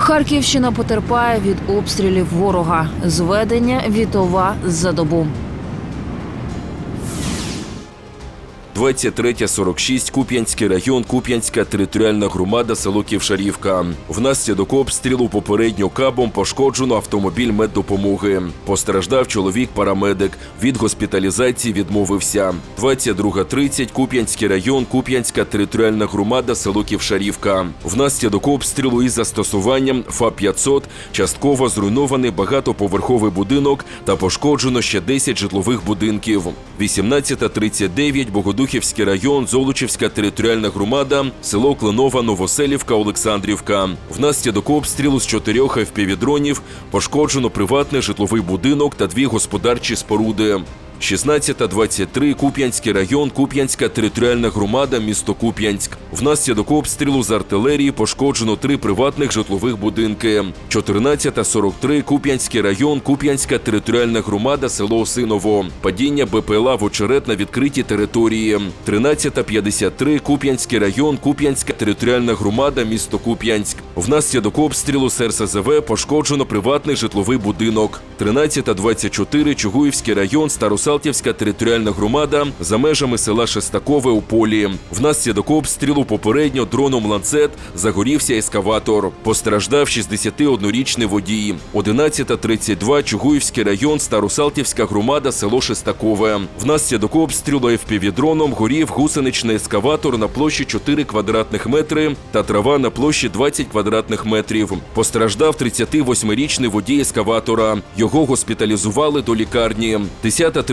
Харківщина потерпає від обстрілів ворога. Зведення вітова за добу. 23.46, Куп'янський район, Куп'янська територіальна громада, село Ківшарівка. Внаслідок обстрілу попередньо кабом пошкоджено автомобіль меддопомоги. Постраждав чоловік-парамедик. Від госпіталізації відмовився. 22.30, Куп'янський район, Куп'янська територіальна громада, село Ківшарівка. Внаслідок обстрілу із застосуванням ФА-500 частково зруйнований багатоповерховий будинок та пошкоджено ще 10 житлових будинків. 18.39, Богодухівський район, Золочівська територіальна громада, село Кленова, Новоселівка, Олександрівка. Внаслідок обстрілу з чотирьох FPV-дронів пошкоджено приватний житловий будинок та дві господарчі споруди. 16.23, Куп'янський район, Куп'янська територіальна громада, місто Куп'янськ. Внаслідок обстрілу з артилерії пошкоджено три приватних житлових будинки. 14.43, Куп'янський район, Куп'янська територіальна громада, село Осиново. Падіння БПЛА в очерет на відкритій території. 13.53, Куп'янський район, Куп'янська територіальна громада, місто Куп'янськ. Внаслідок обстрілу з РСЗВ пошкоджено приватний житловий будинок. 13.24, Чугуївський район, Старосалтівська територіальна громада за межами села Шестакове у полі. Внаслідок обстрілу попередньо дроном ланцет загорівся ескаватор. Постраждав 61-річний водій. 11.32, Чугуївський район, Старосалтівська громада, село Шестакове. Внаслідок обстрілу FPV-дроном горів гусеничний ескаватор на площі 4 квадратних метри та трава на площі 20 квадратних метрів. Постраждав 38-річний водій ескаватора. Його госпіталізували до лікарні.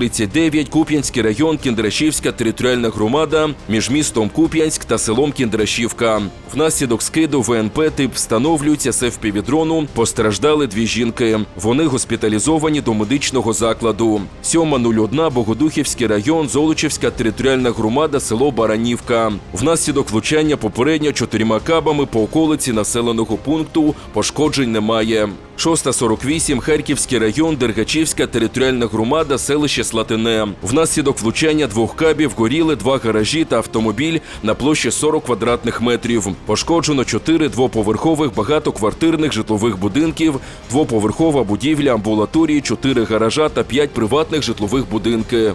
10.39, Куп'янський район, Кіндрашівська територіальна громада між містом Куп'янськ та селом Кіндрашівка. Внаслідок скиду ВНП тип встановлюється FPV-дрону. Постраждали дві жінки. Вони госпіталізовані до медичного закладу. 7.01, Богодухівський район, Золочівська територіальна громада, село Баранівка. Внаслідок влучання попередньо чотирма кабами по околиці населеного пункту пошкоджень немає. 6.48, Харківський район, Дергачівська територіальна громада, селище Слатине. Внаслідок влучання двох кабів горіли два гаражі та автомобіль на площі 40 квадратних метрів. Пошкоджено чотири двоповерхових багатоквартирних житлових будинків, двоповерхова будівля амбулаторії, чотири гаража та п'ять приватних житлових будинки.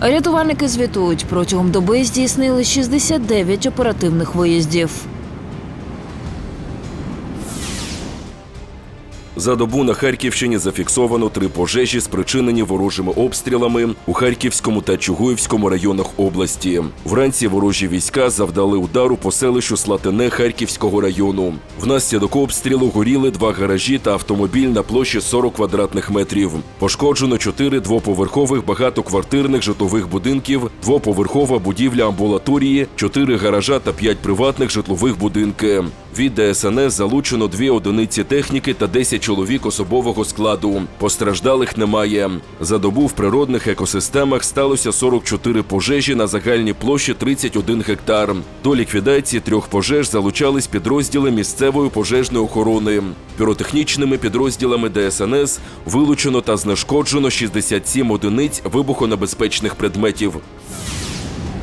Рятувальники звітують, протягом доби здійснили 69 оперативних виїздів. За добу на Харківщині зафіксовано три пожежі, спричинені ворожими обстрілами у Харківському та Чугуївському районах області. Вранці ворожі війська завдали удару по селищу Слатине Харківського району. Внаслідок обстрілу горіли два гаражі та автомобіль на площі 40 квадратних метрів. Пошкоджено чотири двоповерхових багатоквартирних житлових будинків, двоповерхова будівля амбулаторії, чотири гаража та п'ять приватних житлових будинки. Від ДСНС залучено дві одиниці техніки та 10 чоловік особового складу. Постраждалих немає. За добу в природних екосистемах сталося 44 пожежі на загальній площі 31 гектар. До ліквідації трьох пожеж залучались підрозділи місцевої пожежної охорони. Піротехнічними підрозділами ДСНС вилучено та знешкоджено 67 одиниць вибухонебезпечних предметів.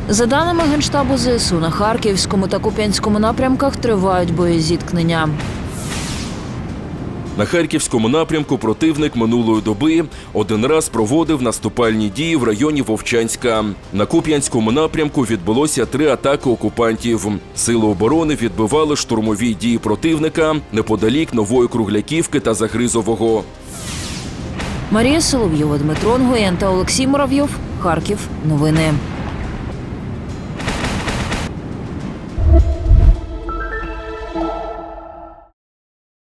За даними Генштабу ЗСУ, на Харківському та Куп'янському напрямках тривають боєзіткнення. На харківському напрямку противник минулої доби один раз проводив наступальні дії в районі Вовчанська. На Куп'янському напрямку відбулося три атаки окупантів. Сили оборони відбивали штурмові дії противника неподалік Нової Кругляківки та Загризового. Марія Соловйова, Дмитро Нгоєн та Олексій Муравйов. Харків. Новини.